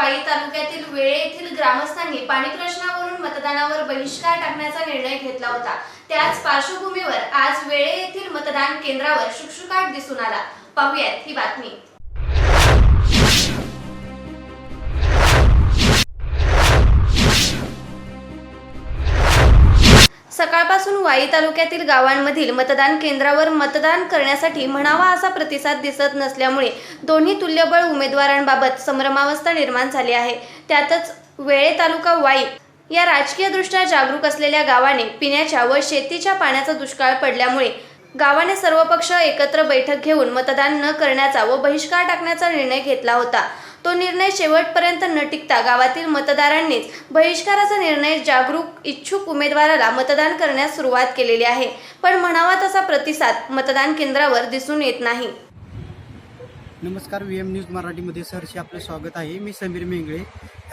वाई तालुक्यातील वेळे येथील ग्रामस्थांनी पाणी प्रश्नावरून मतदानावर बहिष्कार टाकण्याचा निर्णय घेतला होता. त्याच पार्श्वभूमीवर आज वेळे येथील मतदान केंद्रावर शुकशुकाट दिसून आला. पाहूयात ही बातमी. सकाळपासून वाई तालुक्यातील गावांमधील मतदान केंद्रावर मतदान करण्यासाठी म्हणावा असा प्रतिसाद दिसत नसल्यामुळे दोन्ही तुल्यबळ उमेदवारांबाबत संभ्रमावस्था निर्माण झाली आहे. त्यातच वेळे तालुका वाई या राजकीयदृष्ट्या जागरूक असलेल्या गावाने पिण्याच्या व शेतीच्या पाण्याचा दुष्काळ पडल्यामुळे गावाने सर्व पक्ष एकत्र बैठक घेऊन मतदान न करण्याचा व बहिष्कार टाकण्याचा निर्णय घेतला होता. तो निर्णय शेवटपर्यंत न टिकता गावातील मतदारांनीच बहिष्काराचा निर्णय जागरूक इच्छुक उमेदवाराला मतदान करण्यास सुरुवात केलेली आहे. पण म्हणावा तसा प्रतिसाद मतदान केंद्रावर दिसून येत नाही. नमस्कार व्ही एम न्यूज मराठीमध्ये सरशी आपलं स्वागत आहे. मी समीर मेंगळे.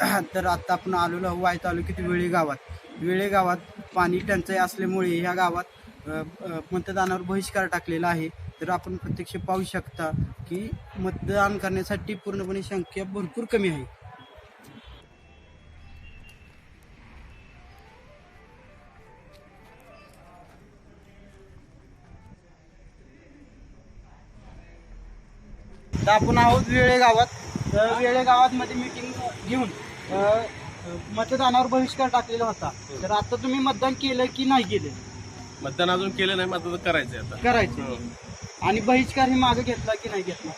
तर आत्ता आपण आलेलो आहोत वाय तालुक्यातील वेळे गावात. वेळे गावात पाणी टंचाई असल्यामुळे ह्या गावात मतदानावर बहिष्कार टाकलेला आहे. तर आपण प्रत्यक्ष पाहू शकता की मतदान करण्यासाठी पूर्णपणे संख्या भरपूर कमी आहे. तर आपण आहोत वेळे गावात तर वेळे गावात मध्ये मीटिंग घेऊन मतदानावर बहिष्कार टाकलेला होता. तर आता तुम्ही मतदान केलं की नाही केलं? मतदान अजून केलं नाही मतदान करायचंय आता. करायचं हो. आणि बहिष्कार हे मागे घेतला की नाही घेतला?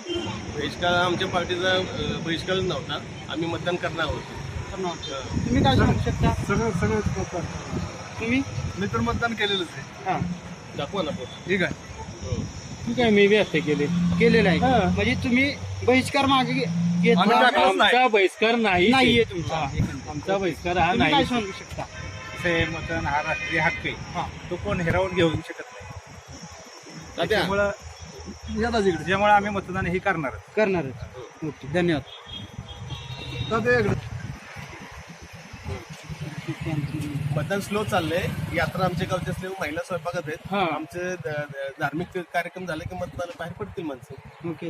बहिष्कार आमच्या पार्टीचा अं, बहिष्कारच नव्हता. आम्ही मतदान करणार तर नव्हतं. तुम्ही काय सांगू शकता? सगळं सगळं तुम्ही? मी तर मतदान केलेलंच आहे. हा. दाखवा ना ठीक आहे. हो. ठीक आहे मी बी असते केले. केलेलं आहे. हा. म्हणजे तुम्ही बहिष्कार मागे घे- आम्ही घेतला नाही. आमचा बहिष्कार नाही. नाहीये तुमचा. हा. आमचा बहिष्कार हा तुम्ही काय नाही. सांगू शकता? मतदान हा राष्ट्रीय हक्क आहे. हा. तो कोण हिरावून घेऊ शकत नाही. तात्या, त्यामुळं त्यामुळे आम्ही मतदान हे करणारच करणारच ओके धन्यवाद. मतदान स्लो चाललंय. यात्रा आमच्या गावची असल्यामुळे महिला स्वयंपाकात आहेत. हा. आमचे ध- ध- धार्मिक कार्यक्रम झाले की मतदान बाहेर पडतील माणसं. ओके.